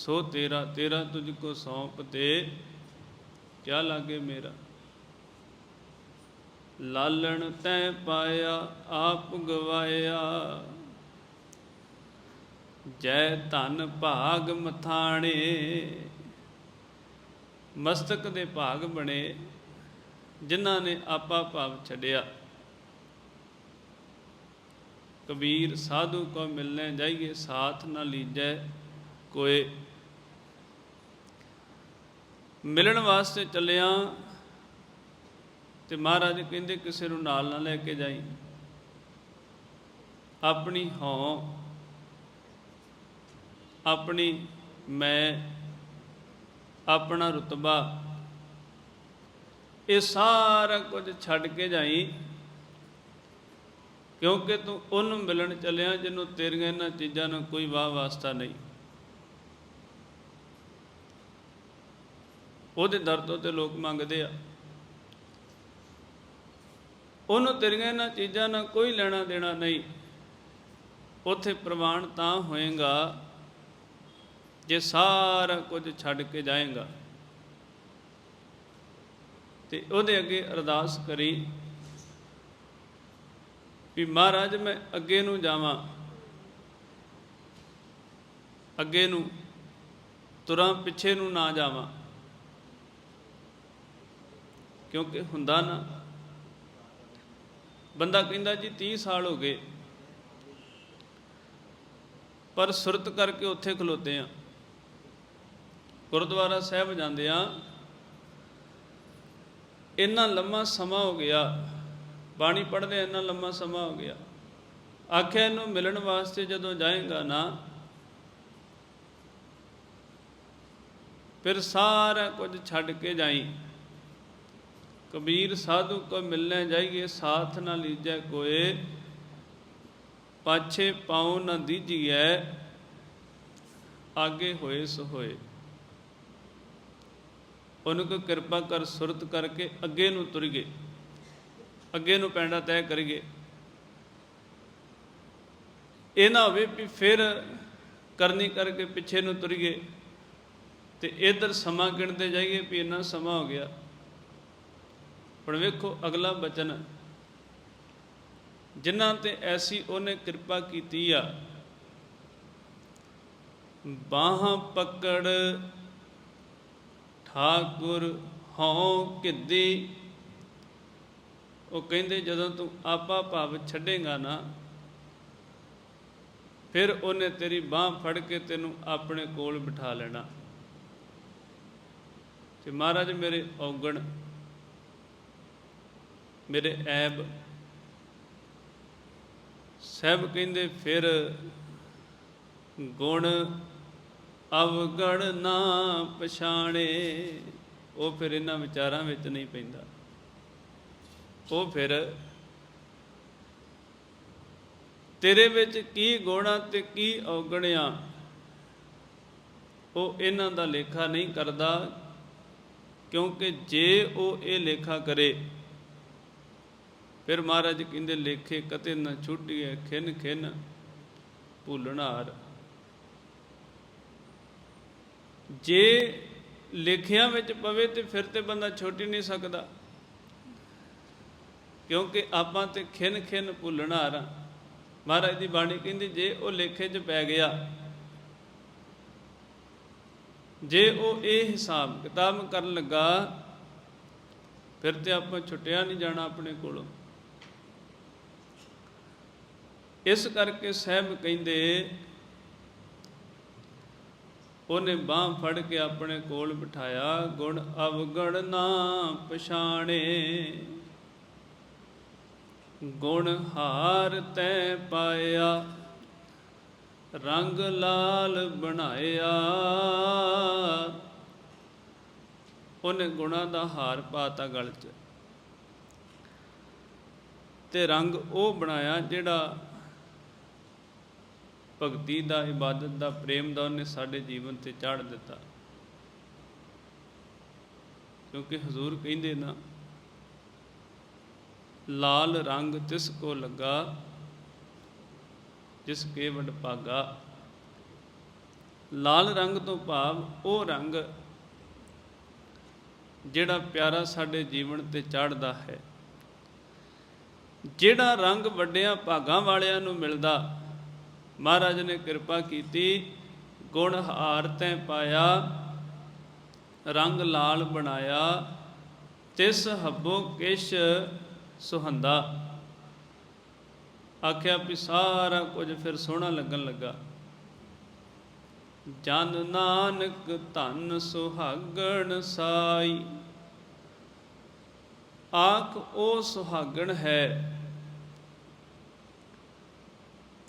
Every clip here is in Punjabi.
ਸੋ ਤੇਰਾ ਤੇਰਾ ਤੁਝ ਕੋ ਸੌਂਪ ਤੇ ਕਿਆ ਲਾਗੇ ਮੇਰਾ? ਲਾਲਣ ਤੈ ਪਾਇਆ, ਆਪ ਗਵਾਇਆ। ਜੈ ਧਨ ਭਾਗ ਮਥਾਣੇ, ਮਸਤਕ ਦੇ ਭਾਗ ਬਣੇ, ਜਿਨ੍ਹਾਂ ਨੇ ਆਪਾ ਭਾਵ ਛੱਡਿਆ। ਕਬੀਰ ਸਾਧੂ ਕੋ ਮਿਲਨੇ ਜਾਈਏ, ਸਾਥ ਨਾ ਲੀਜੈ ਕੋਏ। ਮਿਲਣ ਵਾਸਤੇ ਚੱਲਿਆ ਤੇ ਮਹਾਰਾਜ ਕਹਿੰਦੇ ਕਿਸੇ ਨੂੰ ਨਾਲ ਨਾ ਲੈ ਕੇ ਜਾਈ। ਆਪਣੀ ਹਉ ਆਪਣੀ ਮੈਂ, ਆਪਣਾ ਰਤਬਾ, ਇਹ ਸਾਰਾ ਕੁਝ ਛੱਡ ਕੇ ਜਾਈ, ਕਿਉਂਕਿ ਤੂੰ ਉਹਨੂੰ ਮਿਲਣ ਚੱਲਿਆ ਜਿਹਨੂੰ ਤੇਰੀਆਂ ਇਹਨਾਂ ਚੀਜ਼ਾਂ ਨਾਲ ਕੋਈ ਵਾਹ ਵਾਸਤਾ ਨਹੀਂ। ਉਹਦੇ ਦਰ ਤੋਂ ਤੇ ਲੋਕ ਮੰਗਦੇ ਆ। ਉਹਨੂੰ ਤੇਰੀਆਂ ਇਹਨਾਂ ਚੀਜ਼ਾਂ ਨਾਲ ਕੋਈ ਲੈਣਾ ਦੇਣਾ ਨਹੀਂ। ਉਥੇ ਪ੍ਰਵਾਨ ਤਾਂ ਹੋਏਗਾ, ਜੇ ਸਾਰਾ ਕੁਝ ਛੱਡ ਕੇ ਜਾਏਗਾ। ਤੇ ਉਹਦੇ ਅੱਗੇ ਅਰਦਾਸ ਕਰੀ ਵੀ ਮਹਾਰਾਜ, ਮੈਂ ਅੱਗੇ ਨੂੰ ਜਾਵਾਂ। ਅੱਗੇ ਨੂੰ ਤੁਰਾਂ ਪਿੱਛੇ ਨੂੰ ਨਾ ਜਾਵਾਂ। ਕਿਉਂਕਿ ਹੁੰਦਾ ਨਾ, ਬੰਦਾ ਕਹਿੰਦਾ ਜੀ 30 ਸਾਲ ਹੋ ਗਏ, ਪਰ ਸੁਰਤ ਕਰਕੇ ਉੱਥੇ ਖਲੋਤੇ ਆ ਗੁਰਦੁਆਰਾ ਸਾਹਿਬ ਜਾਂਦੇ ਆ ਇੰਨਾ ਲੰਮਾ ਸਮਾਂ ਹੋ ਗਿਆ, ਬਾਣੀ ਪੜ੍ਹਦੇ ਇੰਨਾ ਲੰਮਾ ਸਮਾਂ ਹੋ ਗਿਆ। ਆਖਿਆ ਇਹਨੂੰ ਮਿਲਣ ਵਾਸਤੇ ਜਦੋਂ ਜਾਏਗਾ ਨਾ, ਫਿਰ ਸਾਰਾ ਕੁਝ ਛੱਡ ਕੇ ਜਾਈ। ਕਬੀਰ ਸਾਧੂ ਕੋ ਮਿਲਨੇ ਜਾਈਏ, ਸਾਥ ਨਾ ਲੀਜੈ ਕੋਏ। ਪਾਛੇ ਪਾਉ ਨਾ ਦੀਜੀਐ, ਆਗੇ ਹੋਏ ਸੋ ਹੋਏ। ਉਹਨੂੰ ਕੋ ਕਿਰਪਾ ਕਰ ਸੁਰਤ ਕਰਕੇ ਅੱਗੇ ਨੂੰ ਤੁਰ ਗਏ ਅੱਗੇ ਨੂੰ ਪੈਂਡਾ ਤੈਅ ਕਰੀਏ। ਇਹ ਨਾ ਹੋਵੇ ਵੀ ਫਿਰ ਕਰਨੀ ਕਰਕੇ ਪਿੱਛੇ ਨੂੰ ਤੁਰੀਏ ਤੇ ਇਧਰ ਸਮਾਂ ਗਿਣਦੇ ਜਾਈਏ ਵੀ ਇੰਨਾ ਸਮਾਂ ਹੋ ਗਿਆ। ਹੁਣ ਵੇਖੋ ਅਗਲਾ ਬਚਨ। ਜਿਨ੍ਹਾਂ ਤੇ ਐਸੀ ਉਹਨੇ ਕਿਰਪਾ ਕੀਤੀ ਆ। ਬਾਹਾਂ ਪਕੜ ਠਾਕੁਰ ਹਉ ਕਿੱਦੀ। ਉਹ ਕਹਿੰਦੇ ਜਦੋਂ ਤੂੰ ਆਪਾ ਭਾਵ ਛੱਡੇਗਾ ਨਾ, ਫਿਰ ਉਹਨੇ ਤੇਰੀ ਬਾਹ ਫੜ ਕੇ ਤੈਨੂੰ ਆਪਣੇ ਕੋਲ ਬਿਠਾ ਲੈਣਾ। ਤੇ ਮਹਾਰਾਜ ਮੇਰੇ ਔਗਣ ਮੇਰੇ ਐਬ। ਸਭ ਕਹਿੰਦੇ, ਫਿਰ ਗੁਣ ਅਵਗਣ ਨਾ ਪਛਾਣੇ। ਉਹ ਫਿਰ ਇਹਨਾਂ ਵਿਚਾਰਾਂ ਵਿੱਚ ਨਹੀਂ ਪੈਂਦਾ। ਉਹ ਫਿਰ ਤੇਰੇ ਵਿੱਚ ਕੀ ਗੁਣਾ ਤੇ ਕੀ ਔਗਣਿਆ, ਉਹ ਇਹਨਾਂ ਦਾ ਲੇਖਾ ਨਹੀਂ ਕਰਦਾ, ਕਿਉਂਕਿ ਜੇ ਉਹ ਇਹ ਲੇਖਾ ਕਰੇ ਫਿਰ ਮਹਾਰਾਜ ਕਹਿੰਦੇ, ਲੇਖੇ ਕਤੇ ਨਾ ਛੁੱਟੀਏ ਖਿਨ ਖਿੰਨ ਭੁੱਲਣਾਰ ਜੇ ਲੇਖਿਆਂ ਵਿੱਚ ਪਵੇ ਤੇ ਫਿਰ ਤੇ ਬੰਦਾ ਛੋਟੀ ਨਹੀਂ ਸਕਦਾ। ਕਿਉਂਕਿ ਆਪਾਂ ਤੇ ਖਿਨ ਖਿਨ ਭੁੱਲਣਾਰ ਆ। ਮਹਾਰਾਜ ਦੀ ਬਾਣੀ ਕਹਿੰਦੀ, ਜੇ ਉਹ ਲੇਖੇ 'ਚ ਪੈ ਗਿਆ, ਜੇ ਉਹ ਇਹ ਹਿਸਾਬ ਕਿਤਾਬ ਕਰਨ ਲੱਗਾ, ਫਿਰ ਤੇ ਆਪਾਂ ਛੁੱਟਿਆ ਨਹੀਂ ਜਾਣਾ ਆਪਣੇ ਕੋਲੋਂ। ਇਸ ਕਰਕੇ ਸਹਿਬ ਕਹਿੰਦੇ, ਉਹਨੇ ਬਾਹ ਫੜ ਕੇ ਆਪਣੇ ਕੋਲ ਬਿਠਾਇਆ, ਗੁਣ ਅਵਗਣ ਨਾ ਪਛਾਣੇ। ਗੁਣ ਹਾਰ ਤੈ ਪਾਇਆ, ਰੰਗ ਲਾਲ ਬਣਾਇਆ। ਉਹਨੇ ਗੁਣਾ ਦਾ ਹਾਰ ਪਾਤਾ ਗਲ 'ਚ। ਤੇ ਰੰਗ ਉਹ ਬਣਾਇਆ ਜਿਹੜਾ ਭਗਤੀ ਦਾ, ਇਬਾਦਤ ਦਾ, ਪ੍ਰੇਮ ਦਾ ਉਹਨੇ ਸਾਡੇ ਜੀਵਨ ਤੇ ਚਾੜ ਦਿੱਤਾ। ਕਿਉਂਕਿ ਹਜ਼ੂਰ ਕਹਿੰਦੇ ਨਾ, ਲਾਲ ਰੰਗ ਤਿਸ ਕੋ ਲੱਗਾ, ਜਿਸ ਕੇ ਵਡ ਭਾਗਾ। ਲਾਲ ਰੰਗ ਤੋਂ ਭਾਵ ਉਹ ਰੰਗ ਜਿਹੜਾ ਪਿਆਰਾ ਸਾਡੇ ਜੀਵਨ ਤੇ ਚੜ੍ਹਦਾ ਹੈ। ਜਿਹੜਾ ਰੰਗ ਵੱਡਿਆਂ ਭਾਗਾਂ ਵਾਲਿਆਂ ਨੂੰ ਮਿਲਦਾ ਮਹਾਰਾਜ ਨੇ ਕਿਰਪਾ ਕੀਤੀ, ਗੁਣ ਹਾਰ ਤੈ ਪਾਇਆ, ਰੰਗ ਲਾਲ ਬਣਾਇਆ, ਤਿਸ ਹੱਬੋ ਕਿਛ ਸੁਹੰਦਾ। ਆਖਿਆ ਵੀ ਸਾਰਾ ਕੁਝ ਫਿਰ ਸੋਹਣਾ ਲੱਗਣ ਲੱਗਾ। ਜਨ ਨਾਨਕ ਧਨ ਸੁਹਾਗਣ ਸਾਈ, ਆਖ ਉਹ ਸੁਹਾਗਣ ਹੈ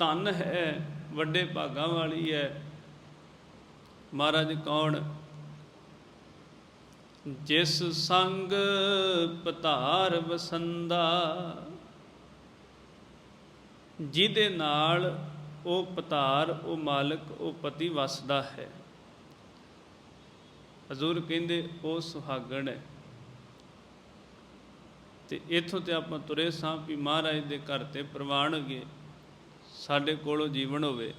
ਧਨ ਹੈ, ਵੱਡੇ ਭਾਗਾਂ ਵਾਲੀ ਹੈ। ਮਹਾਰਾਜ ਕੌਣ? ਜਿਸ ਸੰਗ ਪਤਾਰ ਵਸੰਦਾ, ਜਿਹਦੇ ਨਾਲ ਉਹ ਪਤਾਰ ਉਹ ਮਾਲਕ, ਉਹ ਪਤੀ ਵਸਦਾ ਹੈ। ਹਜ਼ੂਰ ਕਹਿੰਦੇ, ਉਹ ਸੁਹਾਗਣ ਹੈ। ਤੇ ਇਥੋਂ ਤੇ ਆਪਾਂ ਤੁਰੇ ਸਾਂ ਵੀ ਮਹਾਰਾਜ ਦੇ ਘਰ ਤੇ ਪ੍ਰਵਾਨਗੇ ਸਾਡੇ ਕੋਲੋਂ ਜੀਵਨ ਹੋਵੇ।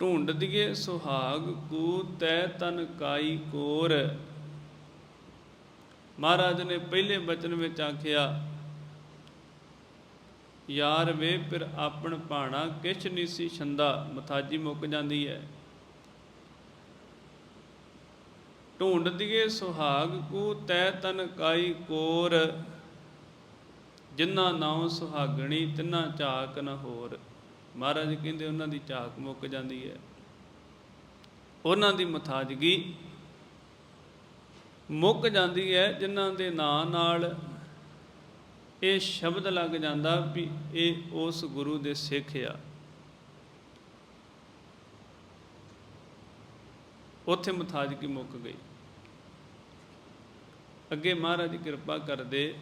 ਢੂੰਡ ਦੀਏ ਸੁਹਾਗ, ਕੂ ਤੈ ਤਨ ਕਾਈ ਕੋਰ। ਮਹਾਰਾਜ ਨੇ ਪਹਿਲੇ ਬਚਨ ਵਿੱਚ ਆਖਿਆ, ਯਾਰ ਵੇ ਫਿਰ ਆਪਣ ਭਾਣਾ ਕਿਛ ਨਹੀਂ ਸੀ ਛੰਦਾ, ਮਥਾਜੀ ਮੁੱਕ ਜਾਂਦੀ ਹੈ ਢੂੰਡ ਦੀਏ ਸੁਹਾਗ, ਕੂ ਤੈ ਤਨ ਕਾਈ ਕੋਰ। ਜਿਨ੍ਹਾਂ ਨਾਉ ਸੁਹਾਗਣੀ ਤਿੰਨਾਂ ਝਾਕ ਨ ਹੋਰ। ਮਹਾਰਾਜ ਕਹਿੰਦੇ ਉਹਨਾਂ ਦੀ ਝਾਕ ਮੁੱਕ ਜਾਂਦੀ ਹੈ। ਉਹਨਾਂ ਦੀ ਮਥਾਜਗੀ ਮੁੱਕ ਜਾਂਦੀ ਹੈ, ਜਿਨ੍ਹਾਂ ਦੇ ਨਾਂ ਨਾਲ ਇਹ ਸ਼ਬਦ ਲੱਗ ਜਾਂਦਾ ਵੀ ਇਹ ਉਸ ਗੁਰੂ ਦੇ ਸਿੱਖ ਆ। ਉੱਥੇ ਮਥਾਜਗੀ ਮੁੱਕ ਗਈ। ਅੱਗੇ ਮਹਾਰਾਜ ਕਿਰਪਾ ਕਰਦੇ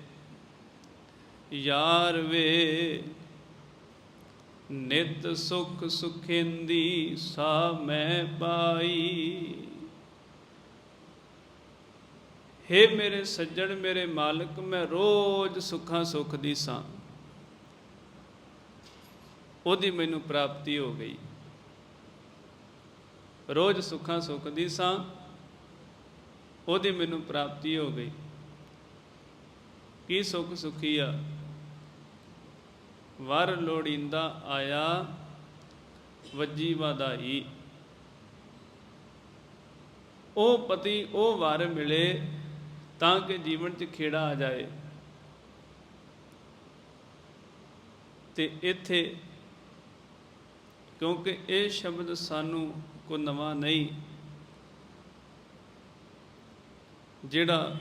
ਯਾਰ ਵੇ, ਨਿਤ ਸੁਖ ਸੁਖਿੰਦੀ ਸਾ ਮੈਂ ਪਾਈ। ਹੇ ਮੇਰੇ ਸੱਜਣ, ਮੇਰੇ ਮਾਲਕ, ਮੈਂ ਰੋਜ਼ ਸੁੱਖਾਂ ਸੁਖ ਦੀ ਸਾਂ। ਉਹਦੀ ਮੈਨੂੰ ਪ੍ਰਾਪਤੀ ਹੋ ਗਈ। ਰੋਜ਼ ਸੁੱਖਾਂ ਸੁਖ ਦੀ ਸਾਂ, ਉਹਦੀ ਮੈਨੂੰ ਪ੍ਰਾਪਤੀ ਹੋ ਗਈ। ਕੀ ਸੁਖ ਸੁਖੀ ਆ? ਵਰ ਲੋੜੀਂਦਾ ਆਇਆ ਵੱਜੀ ਵਧਾਈ। ਉਹ ਪਤੀ ਉਹ ਵਾਰ ਮਿਲੇ ਤਾਂ ਕਿ ਜੀਵਨ 'ਚ ਖੇੜਾ ਆ ਜਾਏ। ਤੇ ਇੱਥੇ ਕਿਉਂਕਿ ਇਹ ਸ਼ਬਦ ਸਾਨੂੰ ਕੋ ਨਵਾਂ ਨਹੀਂ, ਜਿਹੜਾ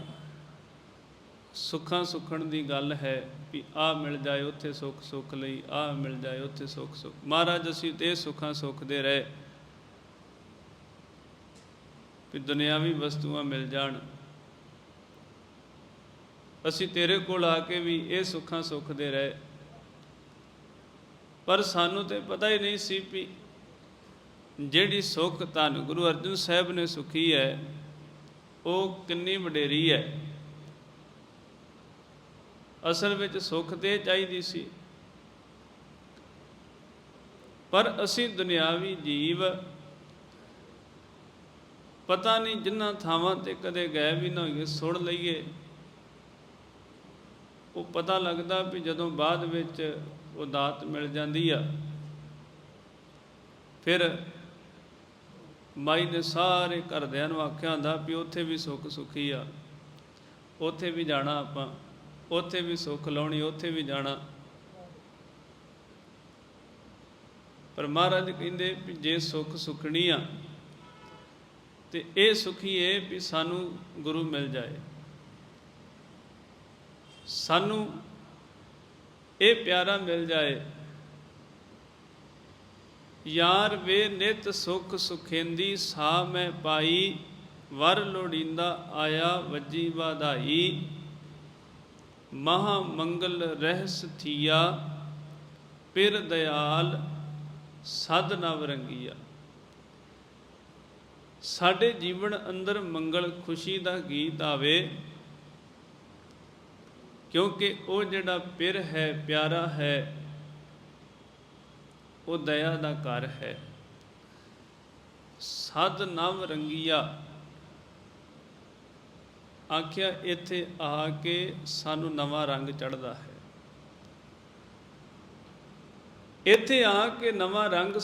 ਸੁੱਖਾਂ ਸੁਖਣ ਦੀ ਗੱਲ ਹੈ ਵੀ ਆ ਮਿਲ ਜਾਏ ਉੱਥੇ ਸੁੱਖ ਸੁੱਖ ਲਈ ਆ ਮਿਲ ਜਾਏ ਉੱਥੇ ਸੁੱਖ ਸੁੱਖ। ਮਹਾਰਾਜ, ਅਸੀਂ ਤੇ ਸੁੱਖਾਂ ਸੁੱਖਦੇ ਰਹੇ ਵੀ ਦੁਨਿਆਵੀ ਵਸਤੂਆਂ ਮਿਲ ਜਾਣ। ਅਸੀਂ ਤੇਰੇ ਕੋਲ ਆ ਕੇ ਵੀ ਇਹ ਸੁੱਖਾਂ ਸੁੱਖਦੇ ਰਹੇ। ਪਰ ਸਾਨੂੰ ਤੇ ਪਤਾ ਹੀ ਨਹੀਂ ਸੀ ਵੀ ਜਿਹੜੀ ਸੁੱਖ ਧੰਨ ਗੁਰੂ ਅਰਜਨ ਸਾਹਿਬ ਨੇ ਸੁਖੀ ਹੈ, ਉਹ ਕਿੰਨੀ ਵਡੇਰੀ ਹੈ। ਅਸਲ ਵਿੱਚ ਸੁੱਖ ਤੇ ਚਾਹੀਦੀ ਸੀ। ਪਰ ਅਸੀਂ ਦੁਨਿਆਵੀ ਜੀਵ ਪਤਾ ਨਹੀਂ ਜਿੰਨਾ ਥਾਵਾਂ ਤੇ ਕਦੇ ਗਏ ਵੀ ਨਾ ਹੋਈਏ, ਸੁਣ ਲਈਏ। ਉਹ ਪਤਾ ਲੱਗਦਾ ਵੀ ਜਦੋਂ ਬਾਅਦ ਵਿੱਚ ਉਹ ਦਾਤ ਮਿਲ ਜਾਂਦੀ ਆ। ਫਿਰ ਮਾਈ ਨੇ ਸਾਰੇ ਘਰਦਿਆਂ ਨੂੰ ਆਖਿਆ ਹੁੰਦਾ ਵੀ ਉੱਥੇ ਵੀ ਸੁੱਖ ਸੁਖੀ ਆ, ਉੱਥੇ ਵੀ ਜਾਣਾ ਆਪਾਂ। ਉੱਥੇ ਵੀ ਸੁੱਖ ਲਾਉਣੀ, ਉੱਥੇ ਵੀ ਜਾਣਾ। ਪਰ ਮਹਾਰਾਜ ਕਹਿੰਦੇ ਵੀ ਜੇ ਸੁੱਖ ਸੁਖਣੀ ਆ, ਤੇ ਇਹ ਸੁਖੀ ਏ ਵੀ ਸਾਨੂੰ ਗੁਰੂ ਮਿਲ ਜਾਏ। ਸਾਨੂੰ ਇਹ ਪਿਆਰਾ ਮਿਲ ਜਾਏ। ਯਾਰ ਵੇ ਨਿਤ ਸੁਖ ਸੁਖੇਂਦੀ ਸਾ ਮੈਂ ਪਾਈ, ਵਰ ਲੋੜੀਂਦਾ ਆਇਆ, ਵੱਜੀ ਵਧਾਈ। ਮਹਾ ਮੰਗਲ ਰਹਿਸ ਥੀਆ, ਪਿਰ ਦਿਆਲ ਸਦ ਨਵ ਰੰਗੀਆ। ਸਾਡੇ ਜੀਵਨ ਅੰਦਰ ਮੰਗਲ ਖੁਸ਼ੀ ਦਾ ਗੀਤ ਆਵੇ, ਕਿਉਂਕਿ ਉਹ ਜਿਹੜਾ ਪਿਰ ਹੈ, ਪਿਆਰਾ ਹੈ, ਉਹ ਦਇਆ ਦਾ ਘਰ ਹੈ। ਸਦ ਨਵ ਰੰਗੀਆ ਆਖਿਆ ਇੱਥੇ ਆ ਕੇ ਸਾਨੂੰ ਨਵਾਂ ਰੰਗ ਚੜਦਾ ਹੈ। ਇੱਥੇ ਆ ਕੇ ਨਵਾਂ ਰੰਗ